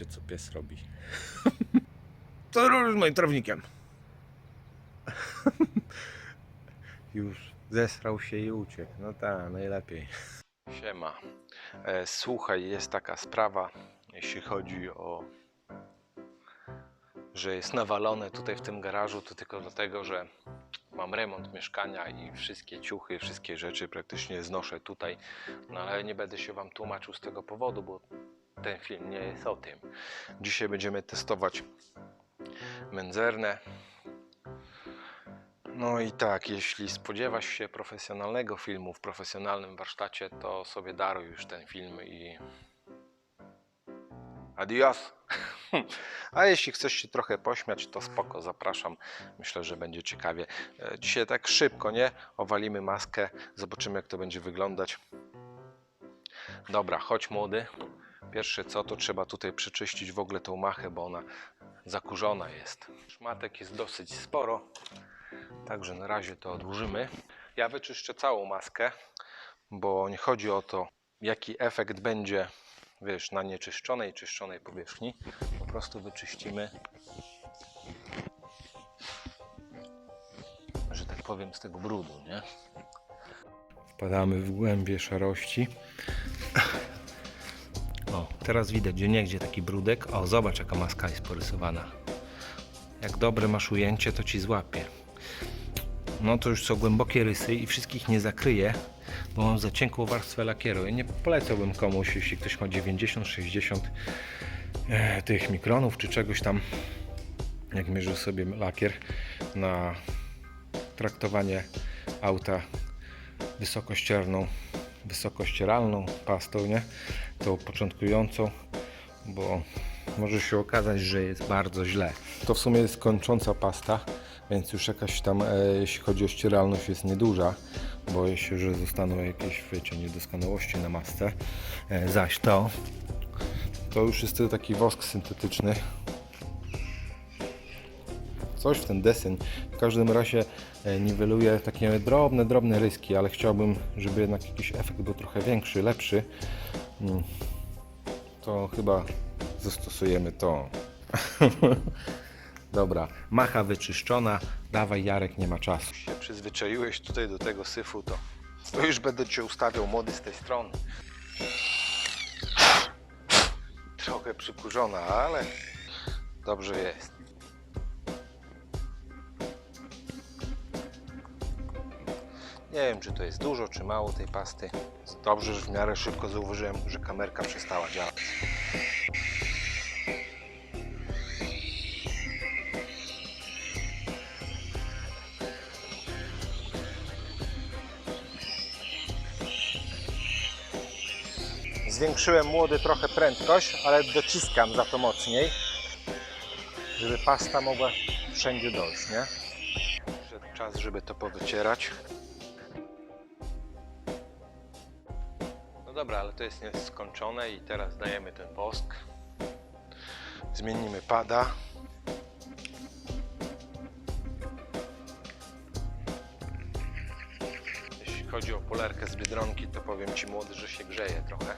Zobaczcie, co pies robi. Co robisz z moim trawnikiem? Już zesrał się i uciekł. No tak, najlepiej. Siema. E, słuchaj, jest taka sprawa, jeśli chodzi o że jest nawalone tutaj w tym garażu, to tylko dlatego, że mam remont mieszkania i wszystkie ciuchy, wszystkie rzeczy praktycznie znoszę tutaj. No ale nie będę się Wam tłumaczył z tego powodu, bo ten film nie jest o tym. Dzisiaj będziemy testować menzernę. No i tak, jeśli spodziewasz się profesjonalnego filmu w profesjonalnym warsztacie, to sobie daruj już ten film i adios. A jeśli chcesz się trochę pośmiać, to spoko, zapraszam. Myślę, że będzie ciekawie. E, Dzisiaj tak szybko, nie? Owalimy maskę, zobaczymy jak to będzie wyglądać. Dobra, chodź młody. Pierwsze co, to trzeba tutaj przeczyścić w ogóle tą machę, bo ona zakurzona jest. Szmatek jest dosyć sporo, także na razie to odłożymy. Ja wyczyszczę całą maskę, bo nie chodzi o to, jaki efekt będzie, wiesz, na nieczyszczonej, czyszczonej powierzchni. Po prostu wyczyścimy, że tak powiem, z tego brudu, nie? Wpadamy w głębie szarości. Teraz widać, gdzie niegdzie taki brudek. O, zobacz jaka maska jest porysowana. Jak dobre masz ujęcie, to ci złapie. No to już są głębokie rysy i wszystkich nie zakryję, bo mam za cienką warstwę lakieru. Ja nie polecałbym komuś, jeśli ktoś ma 90-60 e, tych mikronów czy czegoś tam, jak mierzył sobie lakier na traktowanie auta wysokościerną, wysokościeralną pastą, nie? Tą początkującą, bo może się okazać, że jest bardzo źle. To w sumie jest kończąca pasta, więc już jakaś tam, e, jeśli chodzi o ścieralność, jest nieduża. Boję się, że zostaną jakieś, wiecie, niedoskonałości na masce. E, zaś to, to już jest taki wosk syntetyczny. Coś w ten deseń. W każdym razie e, niweluje takie drobne, drobne ryski, ale chciałbym, żeby jednak jakiś efekt był trochę większy, lepszy. Mm. To chyba zastosujemy to. Dobra, macha wyczyszczona. Dawaj Jarek, nie ma czasu. się przyzwyczaiłeś tutaj do tego syfu, to, to już będę Cię ustawiał młody z tej strony. Trochę przykurzona, ale dobrze jest. Nie wiem, czy to jest dużo, czy mało tej pasty. Dobrze, że w miarę szybko zauważyłem, że kamerka przestała działać. Zwiększyłem młody trochę prędkość, ale dociskam za to mocniej, żeby pasta mogła wszędzie dojść, nie? Czas, żeby to powycierać. Dobra, ale to jest nieskończone i teraz dajemy ten wosk. Zmienimy pada. Jeśli chodzi o polerkę z Biedronki, to powiem Ci młody, że się grzeje trochę.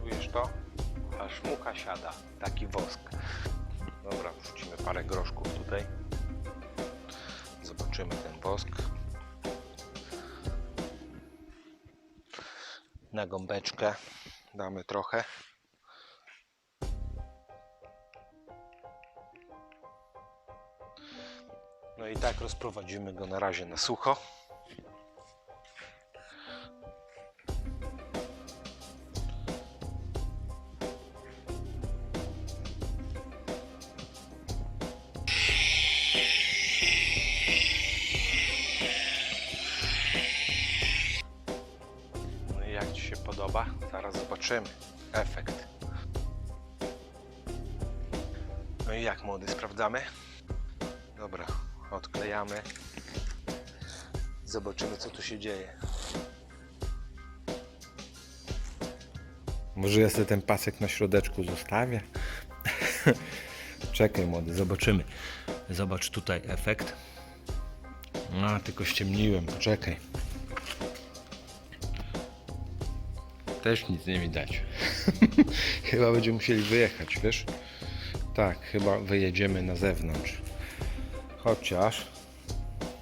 Czujesz to? Aż mucha siada, taki wosk. Dobra, wrzucimy parę groszków tutaj. Zobaczymy ten wosk. Na gąbeczkę damy trochę. No i tak rozprowadzimy go na razie na sucho. Zobaczymy efekt. No i jak młody, sprawdzamy? Dobra, odklejamy. Zobaczymy co tu się dzieje. Może ja sobie ten pasek na środeczku zostawię? Czekaj młody, zobaczymy. Zobacz tutaj efekt. A, tylko ściemniłem, poczekaj. Też nic nie widać. chyba będziemy musieli wyjechać, wiesz? Tak, chyba wyjedziemy na zewnątrz. Chociaż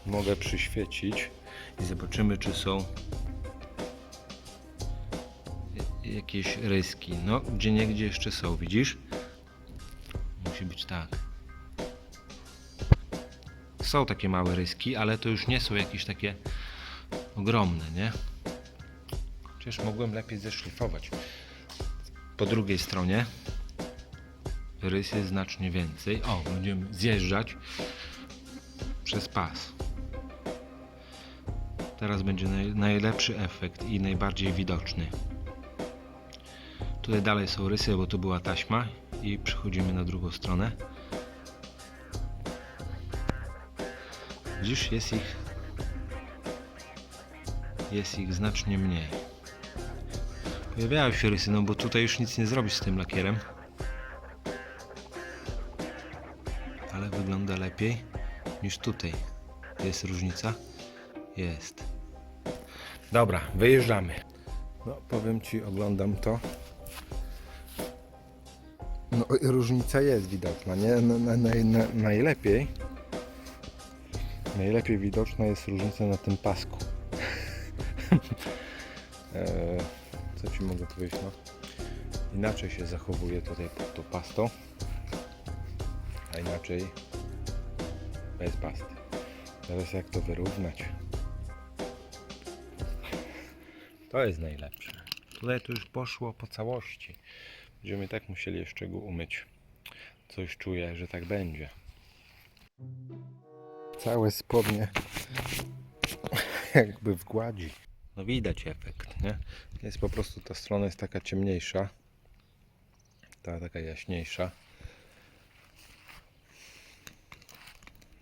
mogę przyświecić i zobaczymy, czy są jakieś ryski. No, gdzie niegdzie jeszcze są, widzisz? Musi być tak. Są takie małe ryski, ale to już nie są jakieś takie ogromne, nie? Chociaż mogłem lepiej zeszlifować. Po drugiej stronie rys jest znacznie więcej. O, będziemy zjeżdżać przez pas. Teraz będzie naj, najlepszy efekt i najbardziej widoczny. Tutaj dalej są rysy, bo tu była taśma i przechodzimy na drugą stronę. Dziś jest ich jest ich znacznie mniej. Pojawiają się rysy, no bo tutaj już nic nie zrobisz z tym lakierem. Ale wygląda lepiej niż tutaj. Jest różnica? Jest. Dobra, wyjeżdżamy. No, powiem Ci, oglądam to. No, różnica jest widoczna, nie? Na, na, na, najlepiej najlepiej widoczna jest różnica na tym pasku. Co Ci mogę powiedzieć? No, inaczej się zachowuje tutaj pod tą pastą, a inaczej bez pasty. Teraz jak to wyrównać? To jest najlepsze. Tutaj to już poszło po całości. Będziemy tak musieli jeszcze go umyć. Coś czuję, że tak będzie. Całe spodnie jakby w gładzi. No widać efekt, nie? Jest po prostu ta strona jest taka ciemniejsza. Ta taka jaśniejsza.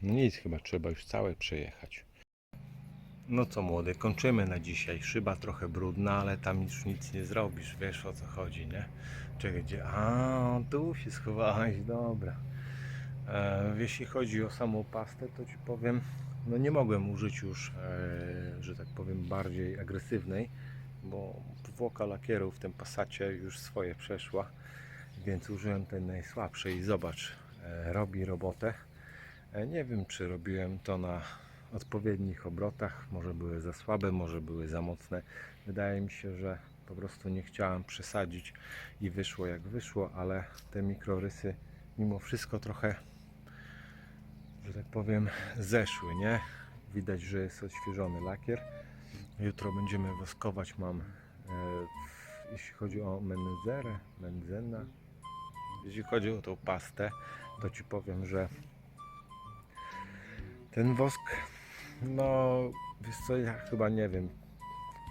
No nic, chyba trzeba już całe przejechać. No co młody, kończymy na dzisiaj. Szyba trochę brudna, ale tam już nic nie zrobisz, wiesz o co chodzi, nie? Czekaj, gdzie? A, tu się schowałeś, dobra. E, jeśli chodzi o samą pastę, to Ci powiem, no nie mogłem użyć już, e, że tak powiem, bardziej agresywnej, bo powłoka lakieru w tym pasacie już swoje przeszła, więc użyłem tej najsłabszej i zobacz, e, robi robotę. E, nie wiem, czy robiłem to na odpowiednich obrotach, może były za słabe, może były za mocne. Wydaje mi się, że po prostu nie chciałem przesadzić i wyszło jak wyszło, ale te mikrorysy mimo wszystko trochę, że tak powiem, zeszły, nie? Widać, że jest odświeżony lakier. Jutro będziemy woskować, mam, e, jeśli chodzi o menzerę, menzena, jeśli chodzi o tą pastę, to Ci powiem, że ten wosk, no, wiesz co, ja chyba nie wiem.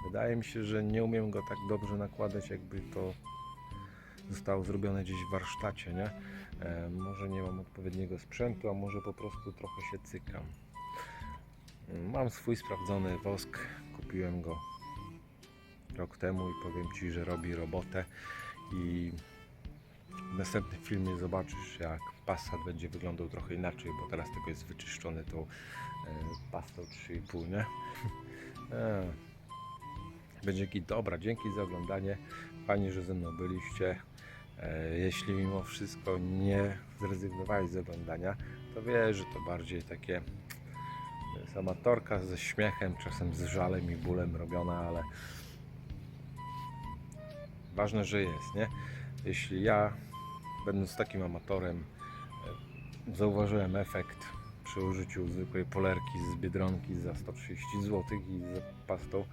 Wydaje mi się, że nie umiem go tak dobrze nakładać, jakby to zostało zrobione gdzieś w warsztacie, nie? E, może nie mam odpowiedniego sprzętu, a może po prostu trochę się cykam. Mam swój sprawdzony wosk, kupiłem go rok temu i powiem Ci, że robi robotę i w następnym filmie zobaczysz jak Passat będzie wyglądał trochę inaczej, bo teraz tylko jest wyczyszczony tą e, pastą 3,5, nie? E, będzie git. Dobra, dzięki za oglądanie. Fajnie, że ze mną byliście. E, Jeśli mimo wszystko nie zrezygnowałeś z oglądania, to wiesz, że to bardziej takie to jest amatorka ze śmiechem, czasem z żalem i bólem robiona, ale ważne, że jest, nie? Jeśli ja, będąc takim amatorem, e, zauważyłem efekt przy użyciu zwykłej polerki z Biedronki za 130 zł i z pastą,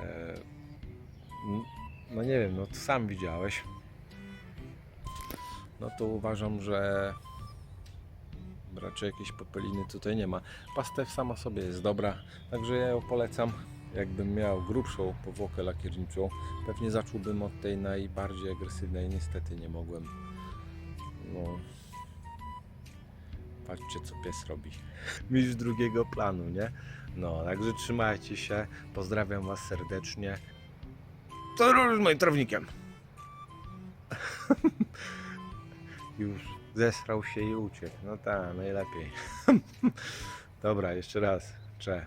e, no nie wiem, no to sam widziałeś, no to uważam, że raczej jakieś popeliny tutaj nie ma. Pasta sama sobie jest dobra, także ja ją polecam. Jakbym miał grubszą powłokę lakierniczą, pewnie zacząłbym od tej najbardziej agresywnej. Niestety nie mogłem. No. Patrzcie, co pies robi. Mistrz drugiego planu, nie? No, także trzymajcie się. Pozdrawiam Was serdecznie. Co robisz z moim trawnikiem? Już zesrał się i uciekł. No tak, najlepiej. Dobra, jeszcze raz. Cze.